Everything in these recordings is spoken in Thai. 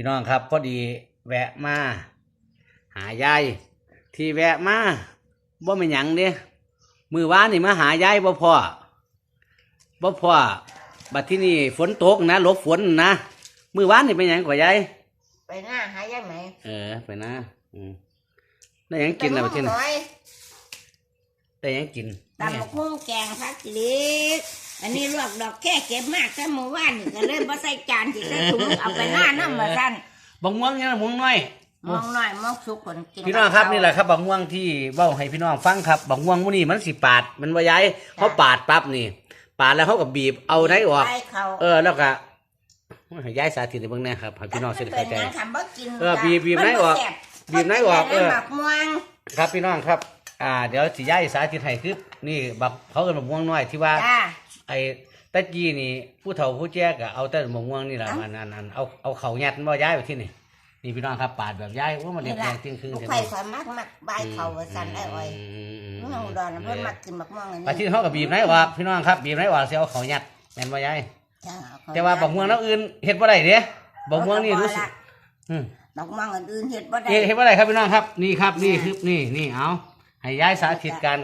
พี่น้องครับพอดีแวะมา หายายที่แวะมาบ่เป็นหยังเด้มือวานนี่มาหายายบ่พ่อบ่พ่อบัดที่นี่ฝนตกนะหลบฝนนะมือวานนี่เป็นหยังกว่ายายไปหน้าหายายไหมเออไปนะอืมได้หยังกินแล้วบัดที่หนี่น่อยได้หยังกินตำบักหุ่งแกงผักจิลิก อันนี้ลวกดอกแค่เก็บมากแต่เมื่อวานนี่ก็เลยบ่ใส่จานสิใส่ถุงเอาไปหน้าน้ำมาสั่นบักม่วงเนี่ยนะม่วงน้อย มองหน่อยมองสุกคนกินพี่น้องครับนี่แหละครับบักม่วงที่เว้าให้พี่น้องฟังครับบักม่วงมื้อนี้มันสิปาด มันบ่ย้ายเขาปาดปั๊บนี่ ปาดแล้วเขาก็บีบเอาไหนออก ไปเขาเออแล้วก็ให้ย้ายสาธิตให้เบิ่งแหน่ครับให้พี่น้องสิได้เข้าใจ เป็นหยังคำบ่กินเออบีบบีบไหนออกมัแซ่บีบไหนออกเออบักม่วงครับพี่น้องครับ อ่า เดี๋ยวสิย้ายสาธิตให้คือนี่บักเขาเอิ้นบักม่วงน้อยที่ว่า จ้า ไอ้ตะกี้นี่ผู้เฒ่าผู้แก่ก็เอาแต่บักม่วงนี่แหละเอ้ามันอันอันเอาเอาเขายัดมาย้ายไปที่นี่นี่พี่น้องครับปาดแบบย้ายว่ามันเด็นี่ดแดล่ะงจริงคือลูกเห็นไผ่บ่สวยมากมักใบายเขาว่าสั่นได้อ้อยมเมืองอุดรน่ะเพิ่นมักกินบักม่วงอันปาที่นี้เขากับบีบไหนออกพี่น้องครับบีบไหนออกเสียเอาเขายัดแม่นบ่ยายจ้าเอาเข้าแต่ว่าบักม่วงแล้วอื่นเฮ็ดบ่ได้เด้บักม่วงนี่รู้สึกอืมบักม่วงอันอื่นเฮ็ดบ่ได้เฮ็ดเฮ็ดบ่ได้ครับพี่น้องครับนี่ครับนี่คือนี่นี่เอาให้ยายสาธิตการ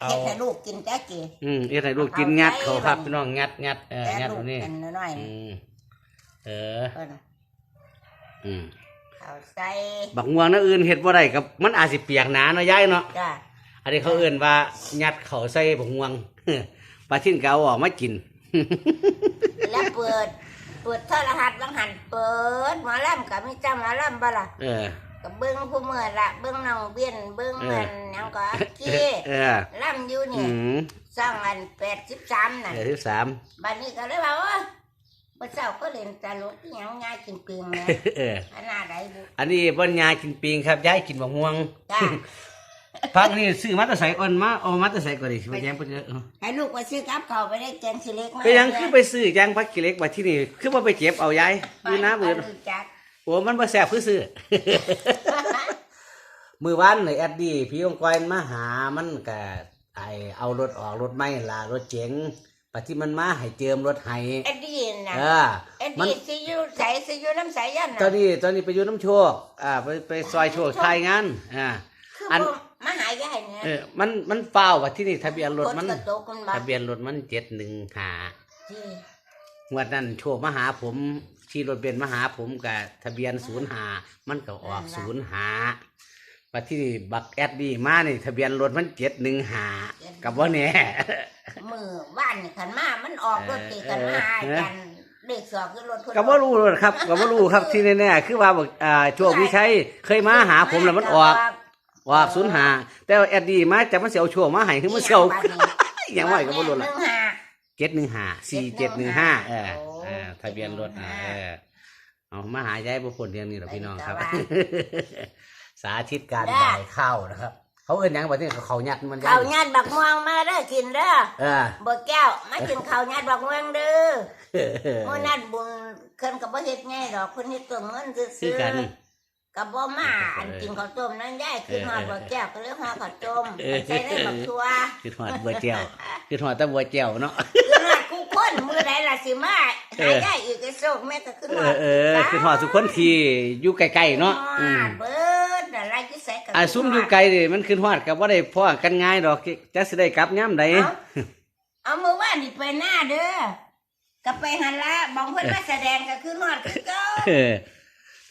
เอาเฮ็ดให้ลูกกินแต่กี่อืมเฮ็ดให้ลูกกินงัดเขาครับพี่น้องงัดงัดเออแต่งัดลูตกรงนี้กันน้อยๆอืนี่มเออเพิ่นอืมเอาใส่บักม่วงแล้วอื่นเฮ็ดบ่ได้กับมันอาจสิเปียกหนาเนาะยายเนาะจ้าอันนี้เขาเอิ้นว่ายัดเขาใส่บักม่วงปลาทิ้นก็เอาออกมากิน แล้วเปิด เปิดโทรทัศน์บางหันเปิดหมอลำกับมีจ้าหมอลำบ่ล่ะเออ กับเบิ้งผู้เมื่อละเบิ้งน้องเบี้ยนเบิ้งเออมันหยังก็กี้เออลำอยู่อืนี่มสร้างอันแปดสิบสามน่ะเดี๋ยวที่สามบัดนี้ก็เลยว่าว่าเมื่อเช้าก็เล่นตลกอิหยังง่ายกินเปียงเนี่ยเออ ขนาดใดบุอันนี้บนยากินปิงครับยายกินบักม่วงจ้า พักนี่ซื้อมาแตะใส่อ่อนมาเอามาแตะใส่ก่อนดิไปยังไปเจอให้ลูกไปซื้อกับเขาวไปได้แกงสิเล็กมาไปยังคือไปซื้อยังพักกิเล็กมาที่นี่คือว่าไปเก็บเอายายมือน้ามือไปจัก โอ้มันมาแสบคือซื้อ มือวันเลยแอดดี้พี่องค์กอยมาหามันก็ไอเอารถออกรถไม่ลารถเจ๋งปะที่มันมาให้เจิมรถให้เอ็ดดี้น่ะเออเอ็ดมันดี้ซียูใส่ซียูน้ำใสยันตอนน่ะนี้ตอนนี้ไปอยู่น้ำโชคอ่าไปไปซอยโชคทายงานอ่า คืออัน บ่มาหายายเนี่ยเออมันมันเปล่าว่าที่นี่ทะเบียนรถมันกระตกมันมาทะเบียนรถมันเจ็ดหนึ่งหาที่งวดนั้นโชคมาหาผม ขี่รถเบนซ์มาหาผมกับทะเบียนศูนย์หามันก็ออกศูนย์หาปัที่นี่บักแอดดี้มานี่ทะเบียนรถมันเจ็ดหนึ่งหากับว่าเนี่ยมือบ้านนี่ขันมามันออกรถตีกันมาเออกันเด็กสอบคือรถคนกับว่ารู้หรอกครับกับว่ารู้ครับที่แน่ๆคือว่าบอกอ่าโชควิชัยเคยมาหาผมแล้วมันออกออกศูนย์หาแต่ว่าแอดดี้มาจากมันเสียวโชคมาให้คือมันเสียวอย่างว่ากับว่ารู้หละนึ่งห้าเจ็ดหนึ่งหาสี่เจ็ดหนึ่งห้าเออโอ้เออทะเบียนรถนะเออเอามาหายายบุคคลเรียงนี่หรอกพี่น้องครับ ไปดีกว่า สาธิตการได้บ่ายข้าวนะครับ เขาเอิ้นหยังแบบนี้เขาเขายัดมันข้าวยัดบักม่วงมาเด้อกินเด้อเออบ่แก้วมากินข้าวยัดบักม่วงเด้อมื้อนั้นบุญเพิ่นก็บ่เฮ็ดไงดอกเพิ่นเฮ็ดต้มเงินซื่คืออกัน ๆก็บ่มาอันกินข้าวต้มนั่นยายคือฮอดบ่แก้วก็เลยฮอดข้าวต้มใส่ได้บักทั่วคือหอดบัวเจียวคือหอดแตะบัวเจียวเนาะ คือฮอด กูคนมื้อใดล่ะสิมาเอหาอยายอีกไอ้โชคแม่ก็ขึ้นเอฮออดเออคือหอดสุกคนที่อยู่ไกลๆเนาะอืมเบิดอะไรที่ใส่กับอ่าซุ้มอยู่ไกลดิมันคือหอดกับว่าได้พ่อกันง่ายดอกจะสิได้กลับย่ำใดเอาเอามือว่านี่ไปหน้าเด้อก็ไปหันละบองเพิ่นมาแสดงก็คือฮอดคือเก่าเออ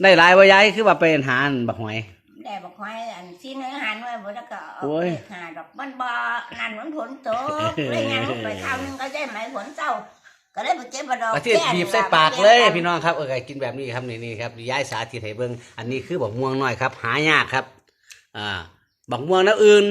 ได้หลายว่ายายคือว่าไปหาอันบักหอย ได้บอกให้อันที่เนื้อหันไว้บ่แล้วก็เอาโอ้ยไปหาดอกมันบ่นั่นมันฝนตกเลยยังลงไปข้าวนึงก็ได้ไหมฝนเศร้าก็เลยไปเก็บมาดอกประเทศแก้บีบใส่ปากเลยพี่น้องครับเออกินแบบนี้ครับนี่นี่ครับย้ายสาธิตให้เบิ่งอันนี้คือบักม่วงน้อยครับ หายากครับอ่าบักม่วงน้ำอื่น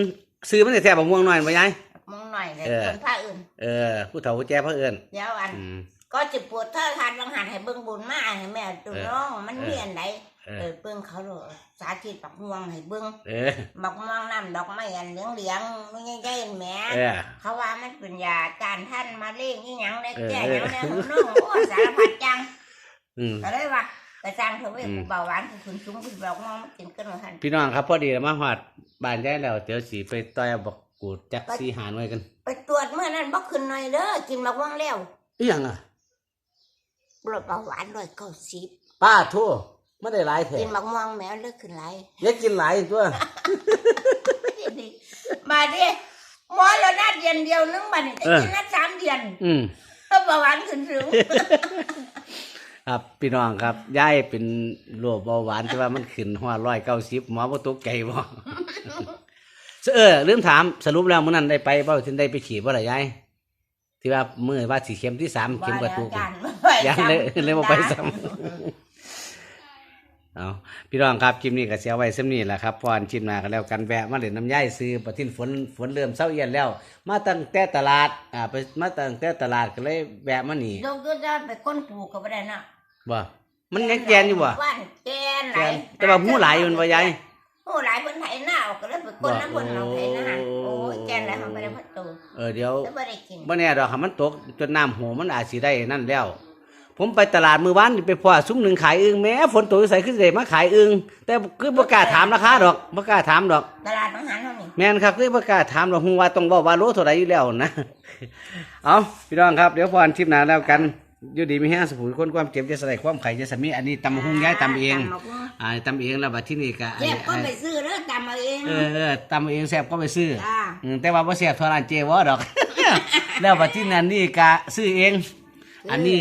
ซื้อมันแต่แท้บักม่วงน้อยบ่ยายมองหน่อยเลยเออคนผ้าอื่นเออผู้เฒ่าผู้แก่เพิ่นเอิ้นเดี๋ยวอันอืม ก็จะปวดเท่าทานบางหันให้เบิ่งบุญมาให้แม่ดูเออน้องมันเออมีอันไหนเอเอออเบิ่งเขาเลยสาธิตปักม่วงให้เบิ่งเออบักม่วงน้ำดอกไม้อันเหลืองเหลืองๆไม่ใช่ๆแหม่เออเขาว่ามันเป็นยาการท่านมาเล่งอีหยังได้เออแก้หยังได้ของน้องโอ้สารพัดจังอืมก็เลยว่าไปสร้างเถอะเว้ยอืมกูเบาหวานกูขึ้นสูงกูบอกมองมันกินกันมาทันพี่น้องครับพอดีมาฮอดบ้านยายแล้วเดี๋ยวสิไปต่อยบักกูดจักสีหารไว้กัน ไปตรวจเมื่อนั้นบ่ขึ้นหน่อยเด้อกินบักม่วงแล้วอีหยังอะ รถเบาหวานร้อยเก้าสิบป้าโทไม่ได้หลายแท้กินบักม่วงแมวเลิกขึ้นไรอยากกินหลายตัวมาดิหมอเรานัดเดือนเดียวนึงบัดนี้จะกินนัดสามเดือนอืมเพราะเบาหวานขึ้นสูงครับพี่น้องครับยายเป็นโรคเบาหวานแต่ว่ามันขึ้นหัวร้อยเก้าสิบหมอบ่ตกใจบ่เออลืมถามสรุปแล้วมื้อนั้นได้ไปบ่ถึงได้ไปฉีดบ่ล่ะยายที่ว่ามื้อว่าสิเข็มที่สามเข็มกระตุก ยังเลยเลยบ่ไปซ้ำเอาพี่น้องครับคลิปนี้ก็เสียไว้ซ้ำนี้แหละครับพรชิมหนากันแล้วกันแวะมาเล่นน้ำย่ายซื้อปะทินฝนฝนเริ่มเศร้าเอียนแล้ว มาตั้งแต่ตลาดอ่าไปมาตั้งแต่ตลาดก็เลยแวะมานี่ลูกก็จะไปก้นปลูกก็ไม่ได้นะบ่มันยังแกนอยู่บ่ว่านแกนไหแกลนแต่ว่าหูหลายอยู่บ่ยายหูหลายเพิ่นไถหน้าออกก็เลยไปก้นน้ำเพิ่นเอาไถหน้าโอ้โอ้ยแกนไหลมันไปได้พัดตูเออเดี๋ยวแล้วไม่ได้กินบ่แน่ดอกค่ะมันตกจนน้ำหูมันอาจสิได้นั่นแล้ว ผมไปตลาดมื้อวานนี่ไปพ่อซุ้มหนึ่งขายอึ่งแม้ฝนตกใส่ขึ้นได้มาขายอึ่งแต่คือบ่กล้าถามราคาดอกบ่กล้าถามดอก ตลาดอาหารเท่านี้แม่นครับคือประกล้าศถามเราฮู้ว่าต้องบอกว่าโลเท่าไหรอยู่แล้วนะ เอาพี่น้องครับเดี๋ยวพรชิมหนาแล้วกันอยู่ดีมีแห้งสมุนคนความเจ็บจะใส่ความไข่จะสมีอันนี้ตำหุงย้ายตำเองตำบักหุ่งอ่าตำเองแล้วบัดที่นี่ก็เจ็บก็ไปซื้อแล้วตำเอาเองเออเออตำเองแซ่บก็ไปซื้อ จ้าอืมแต่ว่าบ่แซ่บเท่าร้านเจวอดอก แล้วบัดที่นั้นนี่ก็ซื้อเอง อันนี้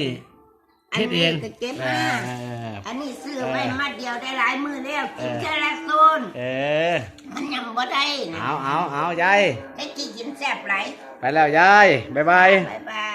เฮ็ดเองก็เก็บเอมาออันนี้ซื้อไว้มัดเดียวได้หลายมือแล้วกินเออเท่าละโซนเออมันยังบ่ได้นะเอาเอาเอายายได้กี่กินแซ่บหลายไปแล้วยายบ๊ายบาย บ๊ายบาย